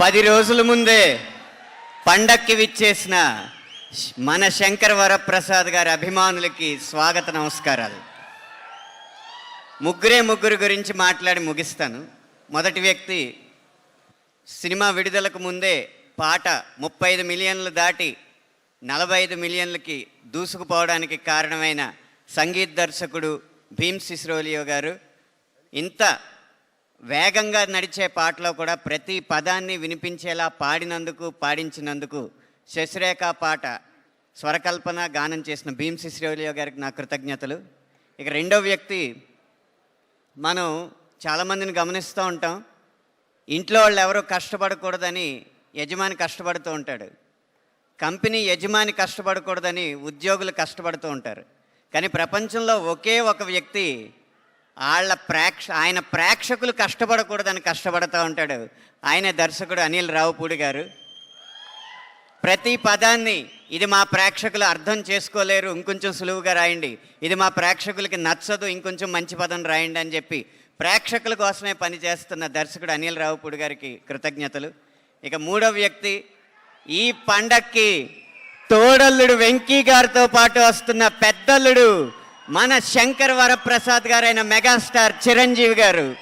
పది రోజుల ముందే పండక్కి విచ్చేసిన మన శంకర వరప్రసాద్ గారి అభిమానులకి స్వాగత నమస్కారాలు. ముగ్గురే ముగ్గురు గురించి మాట్లాడి ముగిస్తాను. మొదటి వ్యక్తి సినిమా విడుదలకు ముందే పాట ముప్పై ఐదు మిలియన్లు దాటి నలభై ఐదు మిలియన్లకి దూసుకుపోవడానికి కారణమైన సంగీత దర్శకుడు భీమ్ సిస్రోలియో గారు ఇంత వేగంగా నడిచే పాటలో కూడా ప్రతి పదాన్ని వినిపించేలా పాడినందుకు పాడించినందుకు శశిరేఖ పాట స్వరకల్పన గానం చేసిన భీమ్ సిస్రోలియో గారికి నా కృతజ్ఞతలు. ఇక రెండో వ్యక్తి మనం చాలామందిని గమనిస్తూ ఉంటాం. ఇంట్లో వాళ్ళు ఎవరో కష్టపడకూడదని యజమాని కష్టపడుతూ ఉంటాడు. కంపెనీ యజమాని కష్టపడకూడదని ఉద్యోగులు కష్టపడుతూ ఉంటారు. కానీ ప్రపంచంలో ఒకే ఒక వ్యక్తి వాళ్ళ ప్రేక్ష ఆయన ప్రేక్షకులు కష్టపడకూడదని కష్టపడుతూ ఉంటాడు. ఆయన దర్శకుడు అనిల్ రావుపూడి గారు. ప్రతి పదాన్ని ఇది మా ప్రేక్షకులు అర్థం చేసుకోలేరు ఇంకొంచెం సులువుగా రాయండి. ఇది మా ప్రేక్షకులకి నచ్చదు ఇంకొంచెం మంచి పదం రాయండి అని చెప్పి ప్రేక్షకుల కోసమే పనిచేస్తున్న దర్శకుడు అనిల్ రావుపూడి గారికి కృతజ్ఞతలు. ఇక మూడో వ్యక్తి ఈ పండక్కి తోడల్లుడు వెంకీ గారితో పాటు వస్తున్న పెద్దల్లుడు మన శంకర్ వరప్రసాద్ గారైన మెగాస్టార్ చిరంజీవి గారు.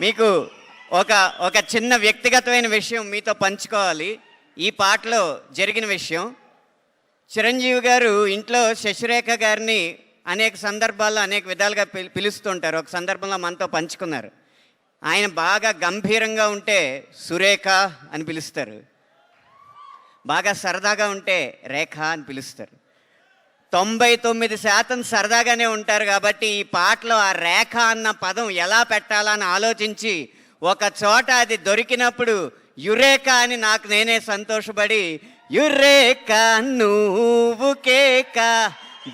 మీకు ఒక ఒక చిన్న వ్యక్తిగతమైన విషయం మీతో పంచుకోవాలి. ఈ పాటలో జరిగిన విషయం. చిరంజీవి గారు ఇంట్లో శశిరేఖ గారిని అనేక సందర్భాల్లో అనేక విధాలుగా పిలు పిలుస్తుంటారు. ఒక సందర్భంలో మనతో పంచుకున్నారు. ఆయన బాగా గంభీరంగా ఉంటే సురేఖ అని పిలుస్తారు. బాగా సరదాగా ఉంటే రేఖ అని పిలుస్తారు. తొంభై తొమ్మిది శాతం సరదాగానే ఉంటారు కాబట్టి ఈ పాటలో ఆ రేఖ అన్న పదం ఎలా పెట్టాలని ఆలోచించి ఒక చోట అది దొరికినప్పుడు యురేక అని నాకు నేనే సంతోషపడి యురేక నువ్వు కేక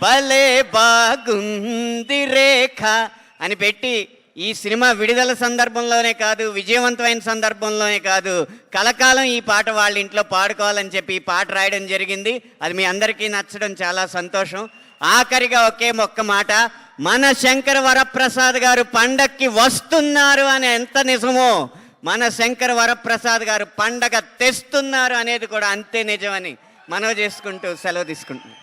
భలే బాగుంది రేఖ అని పెట్టి ఈ సినిమా విడుదల సందర్భంలోనే కాదు విజయవంతమైన సందర్భంలోనే కాదు. కలకాలం ఈ పాట వాళ్ళ ఇంట్లో పాడుకోవాలని చెప్పి ఈ పాట రాయడం జరిగింది. అది మీ అందరికీ నచ్చడం చాలా సంతోషం. ఆఖరిగా ఒకే మొక్క మాట మన శంకర వరప్రసాద్ గారు పండక్కి వస్తున్నారు అని ఎంత నిజమో మన శంకర వరప్రసాద్ గారు పండగ తెస్తున్నారు అనేది కూడా అంతే నిజమని మనవి చేసుకుంటూ సెలవు తీసుకుంటున్నాం.